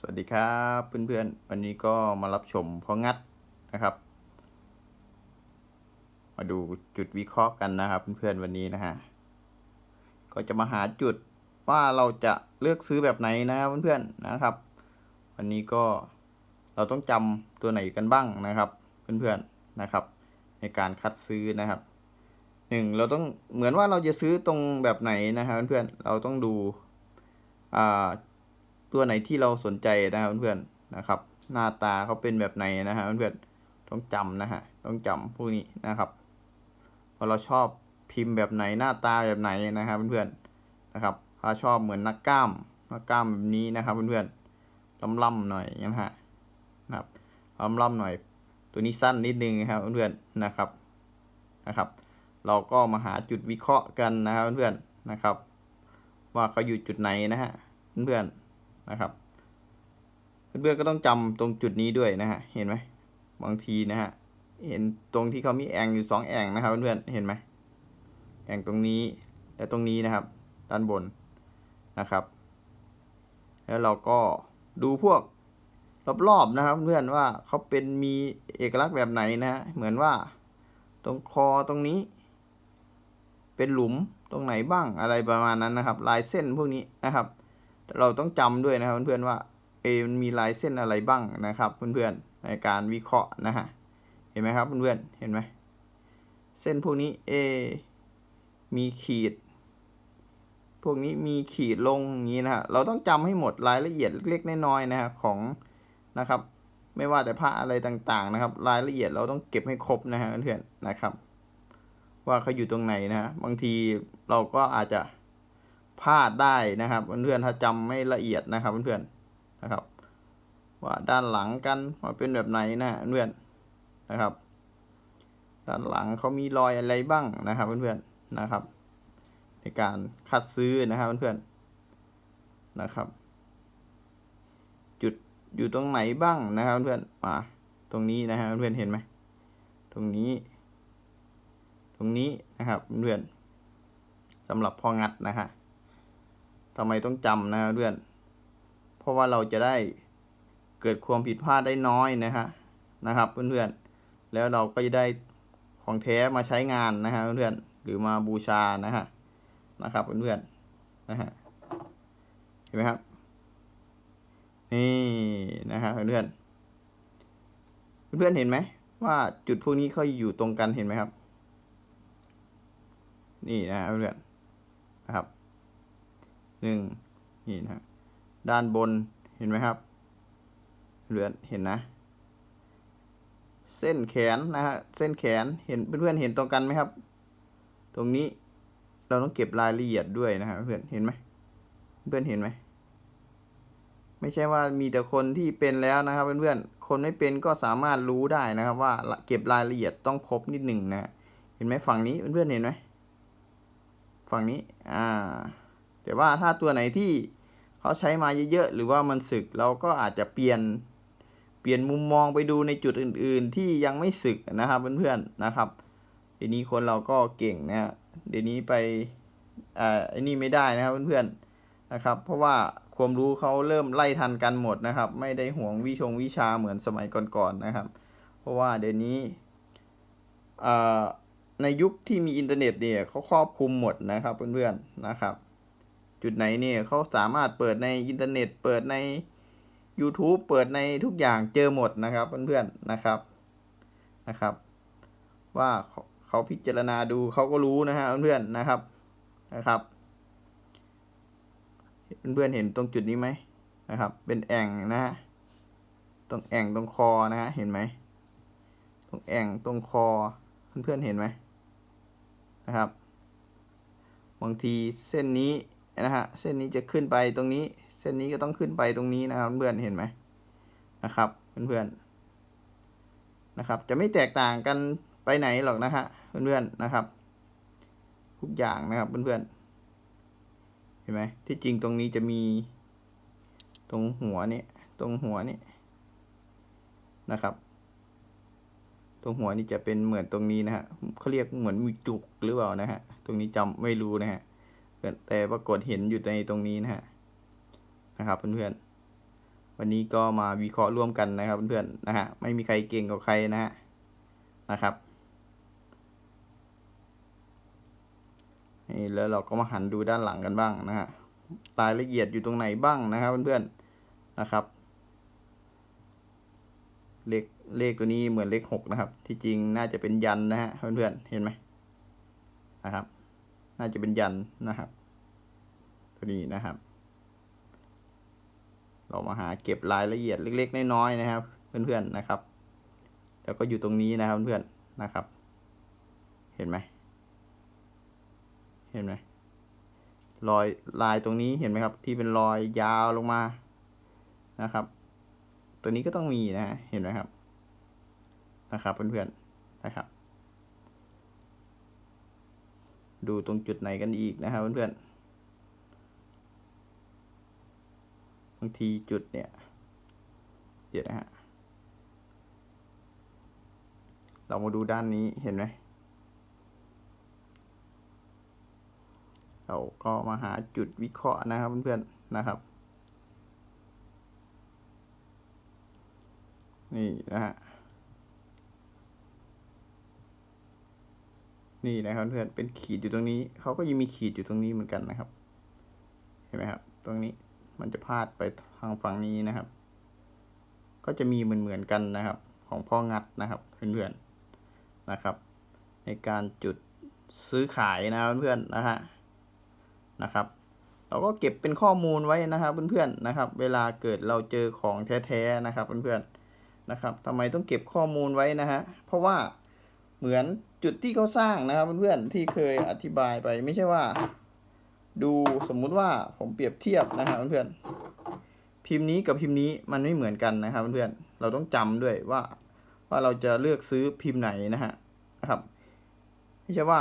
สวัสดีครับเพื่อนๆ วันนี้ก็มารับชมพ่องัดนะครับ มาดูจุดวิเคราะห์กันนะครับเพื่อนๆวันนี้นะฮะก็จะมาหาจุดว่าเราจะเลือกซื้อแบบไหนนะครับเพื่อนๆนะครับ วันนี้ก็เราต้องจำตัวไหนกันบ้างนะครับ เพื่อนๆนะครับ ในการคัดซื้อนะครับหนึ่งเราต้องเหมือนว่าเราจะซื้อตรงแบบไหนนะครับเพื่อนๆเราต้องดูอ่า ตัวไหนที่เราสนใจนะครับเพื่อนๆนะครับ หน้าตาเขาเป็นแบบไหนนะฮะเพื่อนๆต้องจำนะฮะต้องจำพวกนี้นะครับว่าเราชอบพิมพ์แบบไหนหน้าตาแบบไหนนะครับเพื่อนๆนะครับถ้าชอบเหมือนนักกล้ามนักกล้ามแบบนี้นะครับเพื่อนๆล่ำๆหน่อยนะฮะนะครับล่ำๆหน่อย ตัวนี้สั้นนิดนึงนะครับเพื่อนๆนะครับนะครับ เราก็มาหาจุดวิเคราะห์กันนะครับเพื่อนๆนะครับ ว่าเขาอยู่จุดไหนนะฮะเพื่อนๆ นะครับ เพื่อนๆก็ต้องจำตรงจุดนี้ด้วยนะฮะ เห็นไหมบางทีนะฮะ เห็นตรงที่เขามีแองอยู่สองแองนะครับเพื่อนๆ เห็นไหมแองตรงนี้และตรงนี้นะครับ ด้านบนนะครับ แล้วเราก็ดูพวกรอบๆนะครับเพื่อนว่าเขาเป็นมีเอกลักษณ์แบบไหนนะฮะ เหมือนว่าตรงคอตรงนี้ เป็นหลุมตรงไหนบ้างอะไรประมาณนั้นนะครับ ลายเส้นพวกนี้นะครับ เราต้องจำด้วยนะครับเพื่อนๆว่าเอมันมีลายเส้นอะไรบ้างนะครับ เพื่อนๆในการวิเคราะห์นะฮะเห็นไหมครับเพื่อนๆเห็นไหมเส้นพวกนี้เอมีขีด พวกนี้มีขีดลงอย่างนี้นะฮะเราต้องจำให้หมดรายละเอียดเล็กๆน้อยๆนะฮะของนะครับ ไม่ว่าแต่ผ้าอะไรต่างๆนะครับ รายละเอียดเราต้องเก็บให้ครบนะฮะเพื่อนๆนะครับ ว่าเขาอยู่ตรงไหนนะฮะบางทีเราก็อาจจะ พลาดได้นะครับเพื่อนๆถ้าจำไม่ละเอียดนะครับเพื่อนๆนะครับ ว่าด้านหลังกันว่าเป็นแบบไหนนะเพื่อนๆนะครับ ด้านหลังเขามีรอยอะไรบ้างนะครับเพื่อนๆนะครับ ในการคัดซื้อนะครับเพื่อนๆนะครับ จุดอยู่ตรงไหนบ้างนะครับเพื่อนๆมาตรงนี้นะครับเพื่อนๆเห็นไหมตรงนี้ ตรงนี้นะครับเพื่อนๆสำหรับพองัดนะฮะ ทำไมต้องจำนะครับเพื่อน เพราะว่าเราจะได้เกิดความผิดพลาดได้น้อยนะฮะนะครับเพื่อนๆ แล้วเราก็จะได้ของแท้มาใช้งานนะฮะเพื่อนๆ หรือมาบูชานะฮะนะครับเพื่อนๆนะฮะเห็นไหมครับ นี่นะฮะเพื่อนๆเพื่อนๆเห็นไหมว่าจุดพวกนี้เขาอยู่ตรงกันเห็นไหมครับ นี่นะเพื่อนๆนะครับ นึ่งนี่นะด้านบนเห็นไหมครับเลือนเห็นนะ เส้นแขนนะฮะเส้นแขนเห็นเพื่อนๆเห็นตรงกันไหมครับ ตรงนี้เราต้องเก็บรายละเอียดด้วยนะฮะเพื่อนเห็นไหมเพื่อนเห็นไหมไม่ใช่ว่ามีแต่คนที่เป็นแล้วนะครับเพื่อนๆ คนไม่เป็นก็สามารถรู้ได้นะครับว่าเก็บรายละเอียดต้องครบนิดหนึ่งนะ เห็นไหมฝั่งนี้เพื่อนๆเห็นไหมฝั่งนี้ อ่า แต่ว่าถ้าตัวไหนที่เขาใช้มาเยอะๆหรือว่ามันสึกเราก็อาจจะเปลี่ยนเปลี่ยนมุมมองไปดูในจุดอื่น ๆ ที่ยังไม่สึกนะครับเพื่อนๆนะครับเดี๋ยวนี้คนเราก็เก่งนะฮะเดี๋ยวนี้ไปอ่าไอ้นี่ไม่ได้นะครับเพื่อนๆนะครับ เพราะว่าความรู้เขาเริ่มไล่ทันกันหมดนะครับ ไม่ได้ห่วงวิชงวิชาเหมือนสมัยก่อนๆนะครับ เพราะว่าเดี๋ยวนี้อ่าในยุคที่มีอินเทอร์เน็ตเนี่ยเขาครอบคลุมหมดนะครับเพื่อนๆนะครับ จุดไหนเนี่ยเขาสามารถเปิดในอินเทอร์เน็ต เปิดใน YouTube เปิดในทุกอย่างเจอหมดนะครับเพื่อนๆนะครับนะครับ ว่าเขาเขาพิจารณาดูเขาก็รู้นะฮะเพื่อนๆนะครับนะครับเพื่อนๆเห็นตรงจุดนี้ไหมนะครับ เป็นแอ่งนะฮะตรงแอ่งตรงคอนะฮะเห็นไหมตรงแอ่งตรงคอเพื่อนๆเห็นไหมนะครับบางทีเส้นนี้ นะฮะเส้นนี้จะขึ้นไปตรงนี้ เส้นนี้ก็ต้องขึ้นไปตรงนี้นะครับเพื่อนเห็นไหมนะครับเพื่อนๆนะครับ จะไม่แตกต่างกันไปไหนหรอกนะฮะเพื่อนๆนะครับ ทุกอย่างนะครับเพื่อนๆเห็นไหมที่จริงตรงนี้จะมี ตรงหัวนี่ตรงหัวนี่นะครับ ตรงหัวนี่จะเป็นเหมือนตรงนี้นะฮะเขาเรียกเหมือนมีจุกหรือเปล่านะฮะตรงนี้จำไม่รู้นะฮะ แต่ปรากฏเห็นอยู่ในตรงนี้นะฮะนะครับเพื่อนๆวันนี้ก็มาวิเคราะห์ร่วมกันนะครับเพื่อนๆนะฮะไม่มีใครเก่งกว่าใครนะฮะนะครับนี่แล้วเราก็มาหันดูด้านหลังกันบ้างนะฮะรายละเอียดอยู่ตรงไหนบ้างนะครับเพื่อนๆนะครับ เลขเลขตัวนี้เหมือนเลขหกนะครับ ที่จริงน่าจะเป็นยันนะฮะเพื่อนๆเห็นไหมนะครับ น่าจะเป็นยันนะครับ ตัวนี้นะครับ เรามาหาเก็บรายละเอียดเล็ก ๆ น้อยๆนะครับ เพื่อนๆนะครับ แล้วก็อยู่ตรงนี้นะครับเพื่อนๆนะครับ เห็นไหมเห็นไหมรอยลายตรงนี้เห็นไหมครับ ที่เป็นรอยยาวลงมานะครับ ตัวนี้ก็ต้องมีนะฮะเห็นไหมครับนะครับเพื่อนๆนะครับ ดูตรงจุดไหนกันอีกนะครับเพื่อนๆบางทีจุดเนี่ยเดี๋ยวนะฮะเรามาดูด้านนี้เห็นไหมเราก็มาหาจุดวิเคราะห์นะครับเพื่อนๆนะครับ นี่นะฮะ นี่นะครับเพื่อนเป็นขีดอยู่ตรงนี้เขาก็ยังมีขีดอยู่ตรงนี้เหมือนกันนะครับ เห็นไหมครับ ตรงนี้มันจะพาดไปทางฝั่งนี้นะครับ ก็จะมีเหมือนเหมือนกันนะครับ ของพ่องัดนะครับเพื่อนๆนะครับ ในการจุดซื้อขายนะเพื่อนๆนะฮะนะครับ เราก็เก็บเป็นข้อมูลไว้นะครับเพื่อนๆนะครับ เวลาเกิดเราเจอของแท้ๆนะครับเพื่อนๆนะครับทำไมต้องเก็บข้อมูลไว้นะฮะเพราะว่า เหมือนจุดที่เขาสร้างนะครับเพื่อนๆที่เคยอธิบายไปไม่ใช่ว่า ดูสมมุติว่าผมเปรียบเทียบนะครับเพื่อนๆพิมพ์นี้กับพิมพ์นี้มันไม่เหมือนกันนะครับเพื่อนๆเราต้องจำด้วยว่า ว่าเราจะเลือกซื้อพิมพ์ไหนนะฮะนะครับไม่ใช่ว่า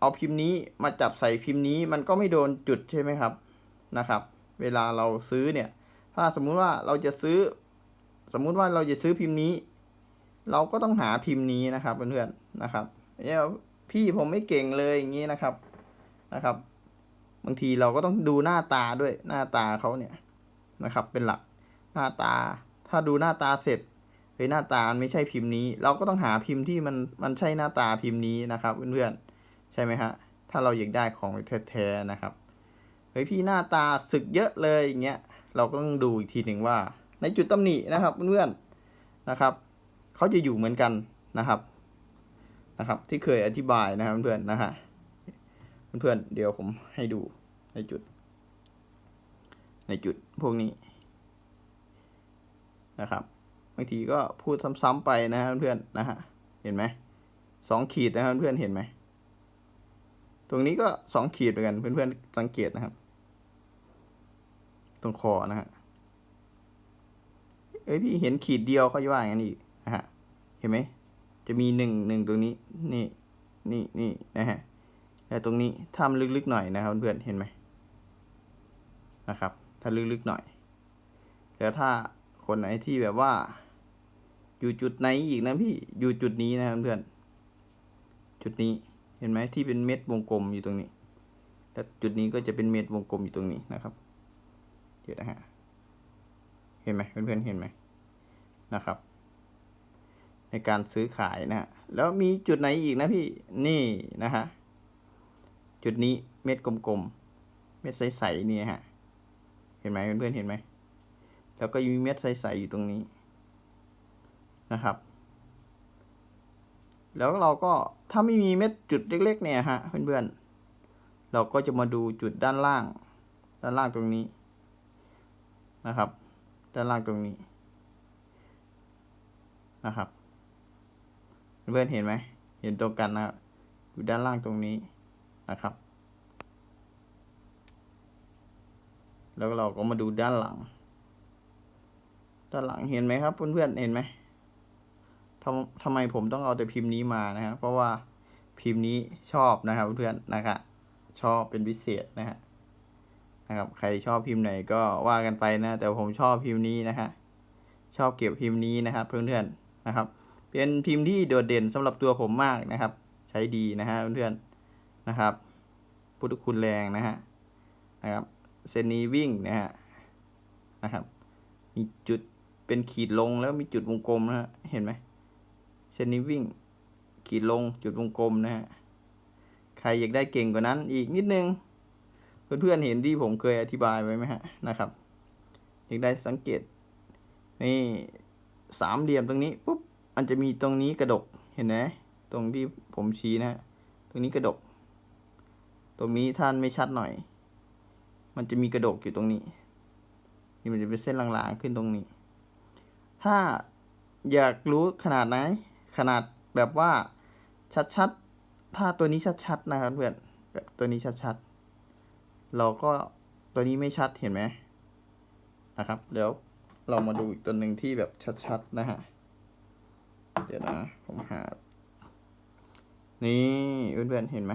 เอาพิมพ์นี้มาจับใส่พิมพ์นี้มันก็ไม่โดนจุดใช่ไหมครับนะครับ เวลาเราซื้อเนี่ย ถ้าสมมุติว่าเราจะซื้อ สมมุติว่าเราจะซื้อพิมพ์นี้ เราก็ต้องหาพิมพ์นี้นะครับเพื่อนๆนะครับเนี่ยพี่ผมไม่เก่งเลยอย่างนี้นะครับนะครับ บางทีเราก็ต้องดูหน้าตาด้วยหน้าตาเขาเนี่ยนะครับ เป็นหลักหน้าตา ถ้าดูหน้าตาเสร็จเฮ้ยหน้าตาไม่ใช่พิมพ์นี้ เราก็ต้องหาพิมพ์ที่มันมันใช่หน้าตาพิมพ์นี้นะครับเพื่อนๆใช่ไหมฮะถ้าเราอยากได้ของแท้ๆนะครับเฮ้ยพี่หน้าตาสึกเยอะเลยอย่างเงี้ยเราก็ต้องดูอีกทีหนึ่งว่า ในจุดตำหนินะครับเพื่อนๆนะครับ เขาจะอยู่เหมือนกันนะครับนะครับ ที่เคยอธิบายนะครับเพื่อนนะฮะเพื่อนๆเดี๋ยวผมให้ดูในจุด ในจุดพวกนี้นะครับบางทีก็พูดซ้ำๆไปนะครับเพื่อนนะฮะเห็นไหมสองขีดนะครับเพื่อนเห็นไหมตรงนี้ก็สองขีดเหมือนกัน เพื่อนๆสังเกตนะครับ ตรงคอนะฮะเอ้ยพี่เห็นขีดเดียวเขาจะว่าอย่างนั้อีก นะฮะเห็นไหมจะมีหนึ่งหนึ่งตรงนี้นี่นี่นี่นะฮะแต่ตรงนี้ทำลึกๆหน่อยนะครับเพื่อนเห็นไหมนะครับ ถ้าลึกๆหน่อยแล้วถ้าคนไหนที่แบบว่า อยู่จุดไหนอีกนะพี่อยู่จุดนี้นะครับเพื่อนจุดนี้เห็นไหมที่เป็นเม็ดวงกลมอยู่ตรงนี้แล้วจุดนี้ก็จะเป็นเม็ดวงกลมอยู่ตรงนี้นะครับเดี๋ยวนะฮะเห็นไหมเพื่อนๆเห็นไหมนะครับ ในการซื้อขายนะฮะแล้วมีจุดไหนอีกนะพี่นี่นะฮะจุดนี้เม็ดกลมๆ เม็ดใสๆนี่ฮะ เห็นไหมเพื่อนๆเห็นไหม แล้วก็มีเม็ดใสๆอยู่ตรงนี้นะครับ แล้วเราก็ถ้าไม่มีเม็ดจุดเล็ก ๆ เนี่ยฮะเพื่อนๆ เราก็จะมาดูจุดด้านล่าง ด้านล่างตรงนี้นะครับ ด้านล่างตรงนี้นะครับ เพื่อนเห็นไหม เห็นตรงกันนะครับอยู่ด้านล่างตรงนี้นะครับ แล้วเราก็มาดูด้านหลัง ด้านหลังเห็นไหมครับเพื่อนๆเห็นไหมทำทำไมผมต้องเอาแต่พิมพ์นี้มานะครับเพราะว่าพิมพ์นี้ชอบนะครับเพื่อนๆนะครับชอบเป็นพิเศษนะฮะนะครับ ใครชอบพิมพ์ไหนก็ว่ากันไปนะ แต่ผมชอบพิมพ์นี้นะฮะชอบเก็บพิมพ์นี้นะครับเพื่อนๆนะครับ เป็นพิมพ์ที่โดดเด่นสำหรับตัวผมมากนะครับ ใช้ดีนะฮะเพื่อนๆนะครับพุทธคุณแรงนะฮะนะครับเซนนี้วิ่งนะฮะนะครับมีจุดเป็นขีดลงแล้วมีจุดวงกลมนะฮะเห็นไหมเส้นนี้วิ่งขีดลงจุดวงกลมนะฮะใครอยากได้เก่งกว่านั้นอีกนิดนึง เพื่อนๆเห็นที่ผมเคยอธิบายไว้ไหมฮะนะครับ อยากได้สังเกตนี่สามเหลี่ยมตรงนี้ปุ๊บ มันจะมีตรงนี้กระดกเห็นไหมตรงที่ผมชี้นะฮะตรงนี้กระดก ตรงนี้ท่านไม่ชัดหน่อย มันจะมีกระดกอยู่ตรงนี้ นี่มันจะเป็นเส้นลางๆขึ้นตรงนี้ ถ้าอยากรู้ขนาดไหน ขนาดแบบว่าชัดๆ ถ้าตัวนี้ชัดๆนะครับเพื่อนแบบตัวนี้ชัดๆ เราก็ตัวนี้ไม่ชัดเห็นไหมนะครับ เดี๋ยวเรามาดูอีกตัวหนึ่งที่แบบชัดๆ นะฮะ เดี๋ยวนะ ผมหา นี่เพื่อนๆเห็นไหม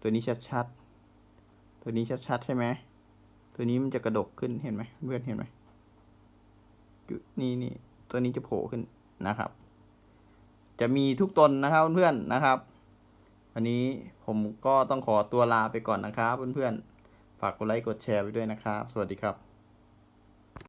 ตัวนี้ชัดๆ ตัวนี้ชัดๆ ใช่ไหม ตัวนี้มันจะกระดกขึ้นเห็นไหมเพื่อนเห็นไหมจุดนี่นี่ตัวนี้จะโผล่ขึ้นนะครับ จะมีทุกตนนะครับเพื่อนๆนะครับ วันนี้ผมก็ต้องขอตัวลาไปก่อนนะครับเพื่อนๆ ฝากกดไลค์กดแชร์ไปด้วยนะครับ สวัสดีครับ